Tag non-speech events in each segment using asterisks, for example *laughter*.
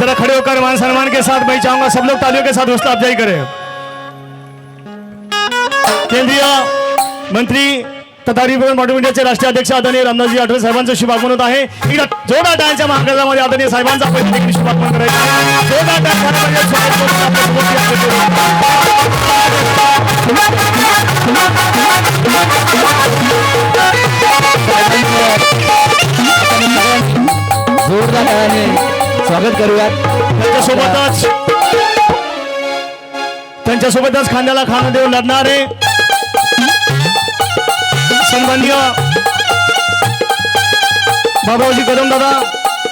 जरा खड़े होकर मान सम्मान के साथ मैं चाहूंगा सब लोग तालियों के साथ हौसला अफजाई करें। केंद्रीय मंत्री तथा रिपब्लिकन पार्टी इंडियाचे राष्ट्रीय अध्यक्ष आदरणीय रामदासजी आठवले साहेबांचं शुभागमन होत आहे. इकडं जोरदार टाळ्यांच्या महाराष्ट्रामध्ये आदरणीय साहेबांचा आपण देखील शुभागमन करायचं जोडा टाळ्या जोरदार स्वागत करूयात. त्यांच्यासोबतच त्यांच्यासोबतच खांद्याला खाणं देऊन लढणारे सन्माननीय बाबाजी कदम दादा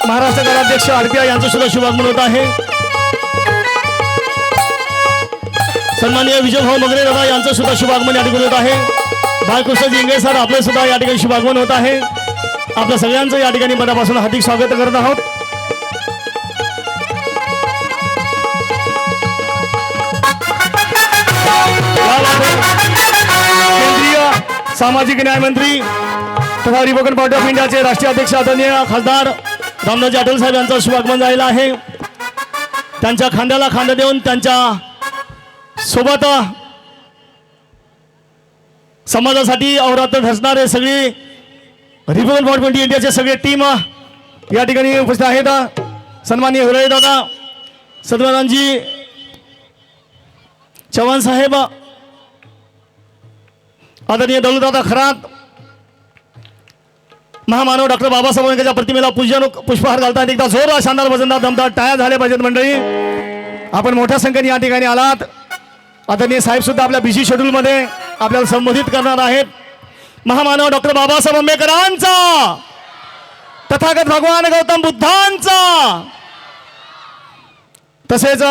महाराष्ट्र कार्याध्यक्ष आरपीआय यांचं सुद्धा शुभागमन होत आहे. सन्माननीय विजयभाऊ मगरे दादा यांचं सुद्धा शुभागमन या ठिकाणी होत आहे. बाळकृष्णजी इंगळे सर आपलं सुद्धा या ठिकाणी शुभागमन होत आहे. आपल्या सगळ्यांचं या ठिकाणी मनापासून हार्दिक स्वागत करत आहोत. केंद्रीय सामाजिक न्याय मंत्री तथा रिपब्लिकन पार्टी ऑफ इंडियाचे राष्ट्रीय अध्यक्ष आदरणीय खासदार रामदासजी अटल साहेब यांचं शुभागमन झालेलं आहे. त्यांच्या खांद्याला खांदा देऊन त्यांच्यासोबत समाजासाठी अवरात्र ठरणारे सगळी रिपब्लिकन पार्टी ऑफ इंडियाचे सगळे टीम या ठिकाणी उपस्थित आहेत. सन्मान्य हिरोई दादा सदमानांजी चव्हाण साहेब आदरणीय दौलतदादा खरात महामानव डॉक्टर बाबासाहेब आंबेडकरच्या प्रतिमेला पूजन पुष्पहार घालतात एकदा जोरदार शानदार वजनदार दमदार तयार झाल्या पाहिजेत मंडळी. आपण मोठ्या संख्येने या ठिकाणी आलात. आदरणीय साहेब सुद्धा आपल्या बिझी शेड्यूलमध्ये आपल्याला संबोधित करणार आहेत. महामानव डॉक्टर बाबासाहेब आंबेडकरांचा तथागत भगवान गौतम बुद्धांचा तसेच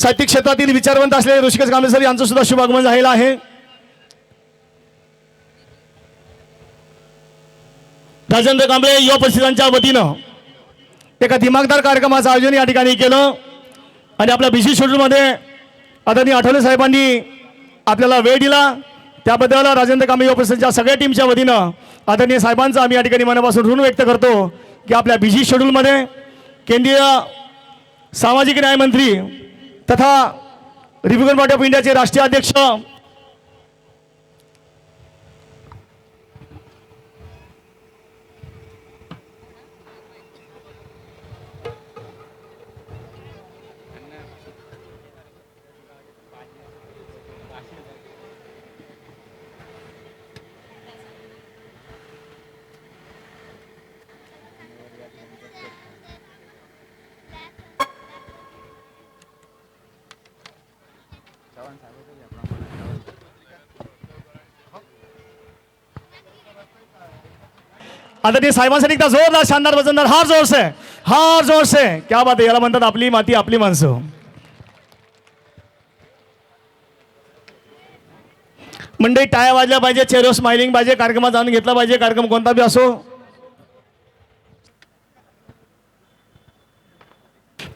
साहित्यिक क्षेत्रातील विचारवंत असलेले ऋषिकेश कांबळे सर यांचं सुद्धा शुभागमन झालेलं आहे. राजेंद्र कांबळे युवा परिषदांच्या वतीनं एका दिमागदार कार्यक्रमाचं आयोजन या ठिकाणी केलं. आणि आपल्या बिझी शेड्यूलमध्ये आदरणीय आठवले साहेबांनी आपल्याला वेळ दिला. त्याबद्दल राजेंद्र कांबळे युवा परिषदेच्या सगळ्या टीमच्या वतीनं आदरणीय साहेबांचं आम्ही या ठिकाणी मनापासून ऋण व्यक्त करतो की आपल्या बिझी शेड्यूलमध्ये केंद्रीय सामाजिक न्यायमंत्री तथा रिपब्लिकन पार्टी ऑफ इंडियाचे राष्ट्रीय अध्यक्ष आदरणीय साहेबांसाठी एकदा जोरदार शानदार वजनदार हार जोर से हार जोर से. क्या बात आहे याला म्हणतात आपली माती आपली माणसं. मंडळी टाया वाजल्या पाहिजे चेहऱ्यावर स्माइलिंग पाहिजे कार्यक्रमात जाणून घेतला पाहिजे कार्यक्रम कोणता बी असो.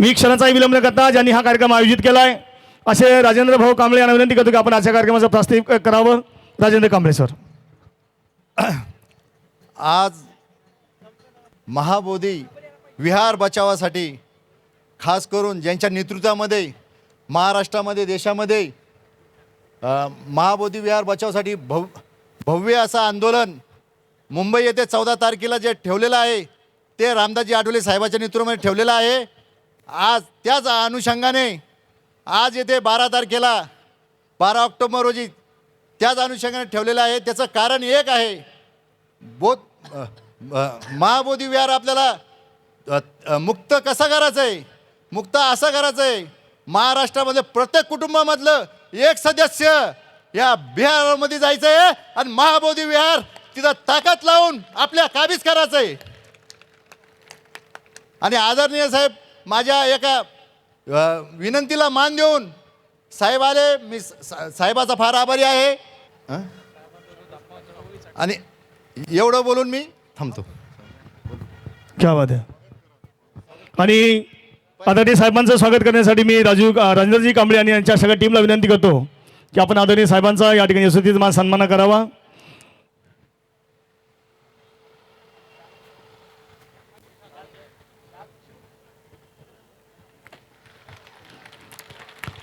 मी क्षणाचाही विलंब करता ज्यांनी हा कार्यक्रम आयोजित केलाय असे राजेंद्र भाऊ कांबळे यांना विनंती करतो की आपण आजच्या कार्यक्रमाचं प्रास्ताविक करावं. राजेंद्र कांबळे सर. आज महाबोधी विहार बचावासाठी खास करून ज्यांच्या नेतृत्वामध्ये महाराष्ट्रामध्ये देशामध्ये महाबोधी विहार बचावासाठी भव भव्य असं आंदोलन मुंबई येथे चौदा तारखेला जे ठेवलेलं आहे ते रामदासजी आठवले साहेबाच्या नेतृत्वामध्ये ठेवलेलं आहे. आज त्याच अनुषंगाने आज येथे बारा तारखेला बारा ऑक्टोबर रोजी त्याच अनुषंगाने ठेवलेलं आहे. त्याचं कारण एक आहे बोध महाबोधी विहार आपल्याला मुक्त कसा करायचं आहे मुक्त असं करायचं आहे महाराष्ट्रामध्ये प्रत्येक कुटुंबामधलं एक सदस्य या बिहारमध्ये जायचं आहे आणि महाबोधी विहार तिथं ताकद लावून आपल्या काबीज करायचं आहे आणि आदरणीय साहेब माझ्या एका विनंतीला मान देऊन साहेब आले मी सा- साहेबाचा फार आभारी आहे. आणि एवढं बोलून मी थांबतो. क्या बात आहे आणि आदरणीय साहेबांचं स्वागत करण्यासाठी मी राजू राजेंद्रजी कांबळे आणि यांच्या सगळ्या टीमला विनंती करतो की आपण आदरणीय साहेबांचा या ठिकाणी यशस्वी मान सन्मान करावा.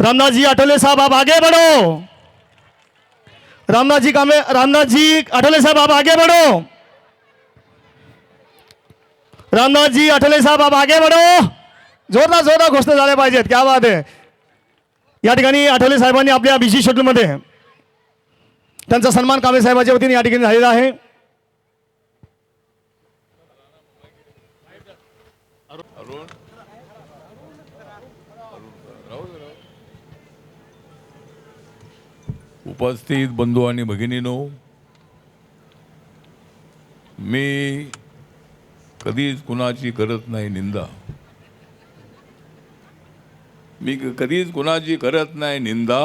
रामनाथ जी आठवले साहब आप आगे बढ़ो। रामनाथ जी कांबळे रामनाथ जी आठवले साहब आप आगे बढ़ो। रामनाथ जी आठवले साहब आप आगे बढ़ो। जोरदार जोरदार घोषणा झाल्या पाहिजेत क्या बात आहे या ठिकाणी आठवले साहेबांनी आपल्या बिझी शेड्यूलमध्ये त्यांचा सन्मान कांबळे साहेबांच्या वतीने या ठिकाणी झालेला आहे. उपस्थित बंधू आणि भगिनीनो मी कधीच कुणाची करत नाही निंदा. मी क- कधीच कुणाची करत नाही निंदा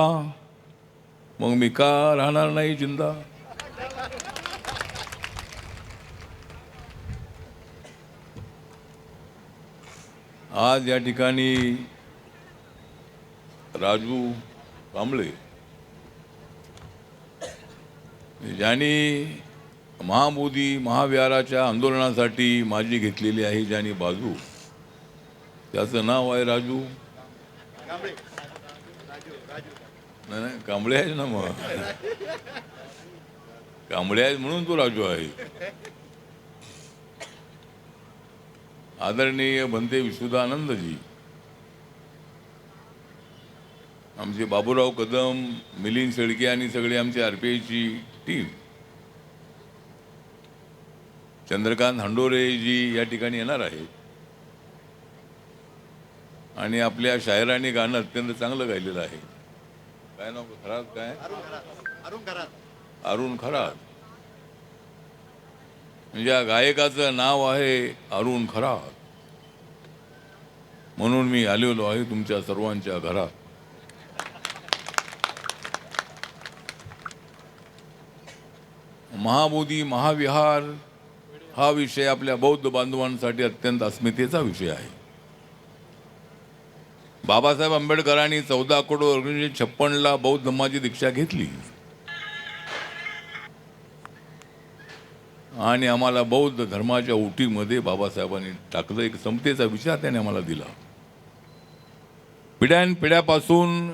मग मी का राहणार नाही जिंदा? आज या ठिकाणी राजू कांबळे ज्यांनी महामोदी महाविहाराच्या आंदोलनासाठी माझी घेतलेली आहे ज्यांनी बाजू. त्याचं नाव आहे राजू. नाही नाही कांबळे आहे ना मग. कांबळे आहेत म्हणून तो राजू आहे. आदरणीय बनते विशुद्धानंदजी आमचे बाबूराव कदम मिलिंद शेळके आणि सगळे आमचे आर पी आयची टीम चंद्रकांत हंडोरेजी या ठिकाणी येणार आहेत. आणि आपल्या शायराने गाणं अत्यंत चांगलं गायलेलं आहे. काय नाव खरात? काय? अरुण खरात. म्हणजे या गायकाचं नाव आहे अरुण खरात. म्हणून मी आलेलो आहे तुमच्या सर्वांच्या घरात. महाबोधी महाविहार हा विषय आपल्या बौद्ध बांधवांसाठी अत्यंत अस्मितेचा विषय आहे. बाबासाहेब आंबेडकरांनी चौदा ऑक्टोबर एकोणीसशे छप्पनला बौद्ध धर्माची दीक्षा घेतली. आणि आम्हाला बौद्ध धर्माच्या ओटीमध्ये बाबासाहेबांनी टाकलं. एक समतेचा विचार त्याने आम्हाला दिला. पिढ्यान पिढ्यापासून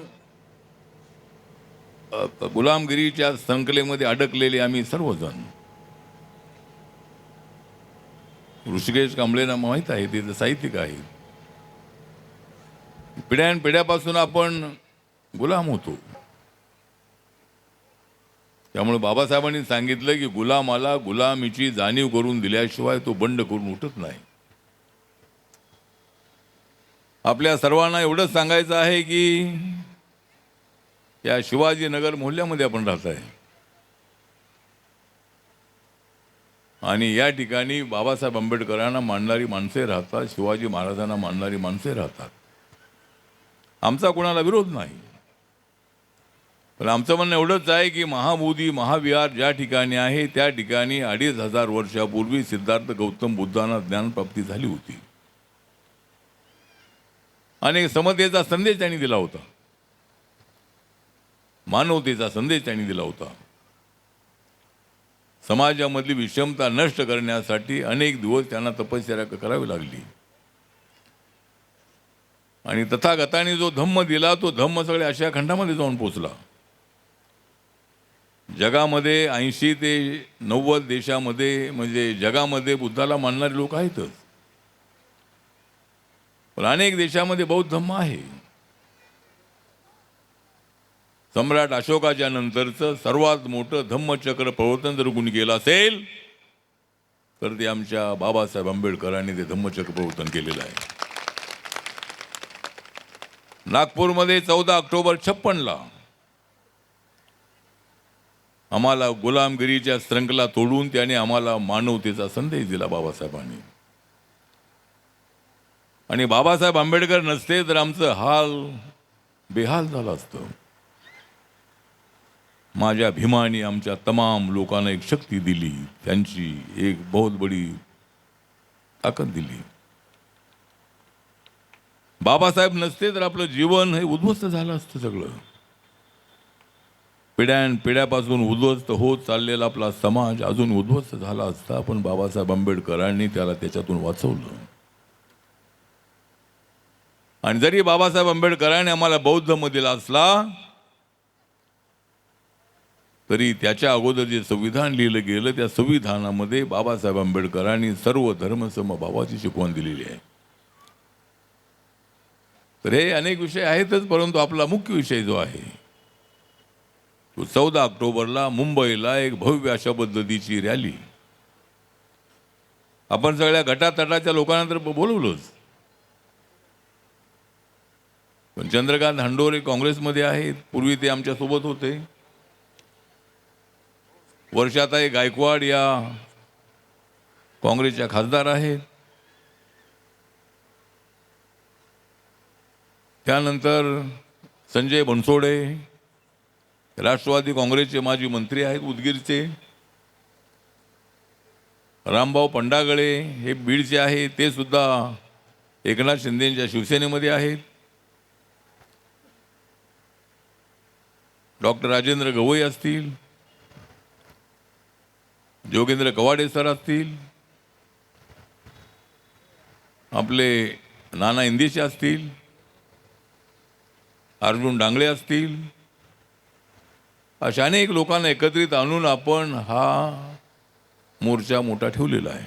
गुलामगिरीच्या संकलेमध्ये अडकलेले आम्ही सर्वजण. ऋषिकेश कांबळेंना माहीत आहे ते साहित्यिक आहे. पिढ्यान पिढ्यापासून आपण गुलाम होतो. त्यामुळे बाबासाहेबांनी सांगितलं की गुलामाला गुलामीची जाणीव करून दिल्याशिवाय तो बंड करून उठत नाही. आपल्या सर्वांना एवढंच सांगायचं आहे की या शिवाजीनगर मोहल्ल्यामध्ये आपण राहत आहे. आणि या ठिकाणी बाबासाहेब आंबेडकरांना मानणारी माणसे राहतात शिवाजी महाराजांना मानणारी माणसे राहतात. आमचा कोणाला विरोध नाही. पण आमचं म्हणणं एवढंच आहे की महाबोधी महाविहार ज्या ठिकाणी आहे त्या ठिकाणी अडीच हजार वर्षापूर्वी सिद्धार्थ गौतम बुद्धांना ज्ञानप्राप्ती झाली होती. आणि समतेचा संदेश त्यांनी दिला होता. मानवतेचा संदेश त्यांनी दिला होता. समाजामधली विषमता नष्ट करण्यासाठी अनेक दिवस त्यांना तपश्चर्या करावी लागली. आणि तथागताने जो धम्म दिला तो धम्म सगळ्या आशिया खंडामध्ये जाऊन पोचला. जगामध्ये ऐंशी ते नव्वद देशामध्ये म्हणजे जगामध्ये बुद्धाला मानणारे लोक आहेतच. पण अनेक देशामध्ये बौद्ध धम्म आहे. सम्राट अशोकाच्या नंतरचं सर्वात मोठं धम्मचक्र प्रवर्तन जर कुणी केलं असेल तर ते आमच्या बाबासाहेब आंबेडकरांनी ते धम्मचक्र प्रवर्तन केलेलं आहे. नागपूरमध्ये चौदा ऑक्टोबर छप्पनला आम्हाला गुलामगिरीच्या श्रंखला तोडून त्याने आम्हाला मानवतेचा संदेश दिला बाबासाहेबांनी. आणि बाबासाहेब आंबेडकर नसते तर आमचं हाल बेहाल झालं असतं. माझ्या भीमाने आमच्या तमाम लोकांना एक शक्ती दिली. त्यांची एक बहुत बडी ताकद दिली. बाबासाहेब नसते तर आपलं जीवन हे उद्ध्वस्त झालं असतं सगळं. पिढ्यान पिढ्यापासून उद्ध्वस्त होत चाललेला आपला समाज अजून उद्ध्वस्त झाला असता पण बाबासाहेब आंबेडकरांनी त्याला त्याच्यातून वाचवलं. आणि जरी बाबासाहेब आंबेडकरांनी आम्हाला बौद्ध धर्म दिला असला तरी त्याच्या अगोदर जे संविधान लिहिलं गेलं त्या संविधानामध्ये बाबासाहेब आंबेडकरांनी सर्व धर्मसमभावाची शिकवण दिलेली आहे. तर हे अनेक विषय आहेतच परंतु आपला मुख्य विषय जो आहे तो चौदा ऑक्टोबरला मुंबईला एक भव्य अशा पद्धतीची रॅली. आपण सगळ्या गटातटाच्या लोकांना तर बोलवलंच. पण चंद्रकांत हंडोरे काँग्रेसमध्ये आहेत पूर्वी ते आमच्यासोबत होते. वर्षाताई गायकवाड या काँग्रेसच्या खासदार आहेत. त्यानंतर संजय बनसोडे राष्ट्रवादी काँग्रेसचे माजी मंत्री आहेत उदगीरचे. रामभाऊ पंडागळे हे बीडचे आहेत ते सुद्धा एकनाथ शिंदेच्या शिवसेनेमध्ये आहेत. डॉक्टर राजेंद्र गवई असतील जोगेंद्र कवाडे सर असतील आपले नाना इंदेशे असतील अर्जुन डांगळे असतील अशा अनेक लोकांना एकत्रित आणून आपण हा मोर्चा मोठा ठेवलेला आहे.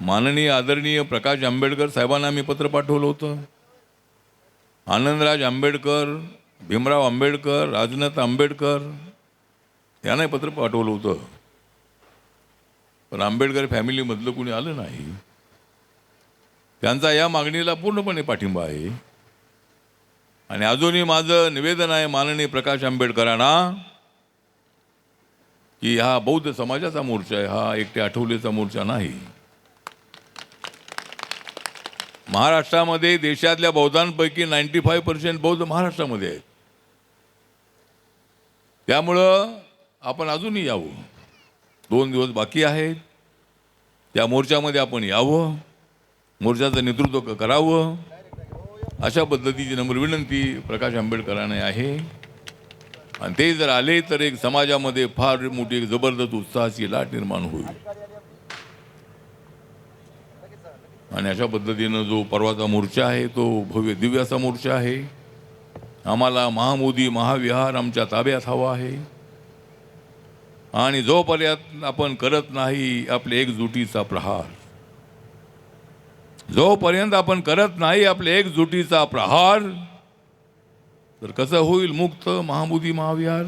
माननीय आदरणीय प्रकाश आंबेडकर साहेबांना मी पत्र पाठवलं होतं. आनंदराज आंबेडकर भीमराव आंबेडकर राजनाथ आंबेडकर त्यांनाही पत्र पाठवलं होतं. पण आंबेडकर फॅमिलीमधलं कुणी आलं नाही. त्यांचा या मागणीला पूर्णपणे पाठिंबा आहे. आणि अजूनही माझं निवेदन आहे माननीय प्रकाश आंबेडकरांना की हा बौद्ध समाजाचा मोर्चा आहे हा एकटे आठवलेचा मोर्चा नाही. महाराष्ट्रामध्ये देशातल्या बौद्धांपैकी नाईन्टी फाईव्ह पर्सेंट बौद्ध महाराष्ट्रामध्ये आहेत. त्यामुळं आपण अजूनही यावं. दोन दिवस बाकी आहेत. त्या मोर्चामध्ये आपण यावं. मोर्चाचं नेतृत्व करावं. अशा पद्धतीची नम्र विनंती प्रकाश आंबेडकरांना आहे. आणि ते जर आले तर एक समाजामध्ये फार मोठी एक जबरदस्त उत्साहाची लाट निर्माण होईल. आणि अशा पद्धतीनं जो परवाचा मोर्चा आहे तो भव्य दिव्याचा मोर्चा आहे. आम्हाला महामोदी महाविहार आमच्या ताब्यात हवा आहे. आणि जोपर्यंत आपण करत नाही आपले एकजुटीचा प्रहार. जोपर्यंत आपण करत नाही आपले एकजुटीचा प्रहार तर कसं होईल मुक्त महामुदी महाविहार?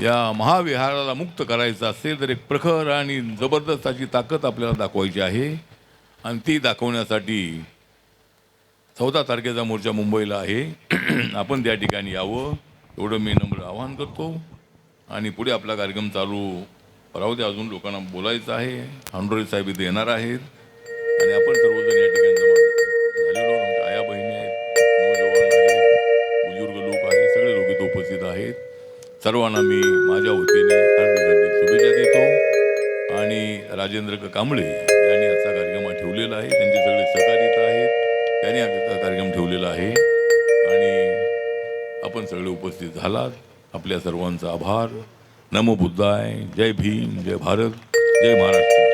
या महाविहाराला मुक्त करायचं असेल तर एक प्रखर आणि जबरदस्त अशी ताकद आपल्याला दाखवायची आहे. आणि ती दाखवण्यासाठी चौदा तारखेचा मोर्चा मुंबईला आहे. *clears throat* आपण त्या ठिकाणी यावं. एवढं मी नम्र आवाहन करतो. आणि पुढे आपला कार्यक्रम चालू राहू दे अजून लोकांना बोलायचं आहे. हांडोरे साहेब इथे येणार आहेत. आणि आपण सर्वजण या ठिकाणी झालेलो आमच्या आया बहिणी आहेत नौजवान आहेत बुजुर्ग लोक आहेत सगळे लोक इथे उपस्थित आहेत. सर्वांना मी माझ्या वतीने हार्दिक शुभेच्छा देतो. आणि राजेंद्र क- कांबळे यांनी आजचा कार्यक्रम ठेवलेला आहे. त्यांचे सगळे सहकारी आहेत. त्यांनी हा कार्यक्रम ठेवलेला आहे. आपण सगळे उपस्थित झालात. आपल्या सर्वांचा आभार. नमो बुद्धाय. जय भीम. जय भारत. जय महाराष्ट्र.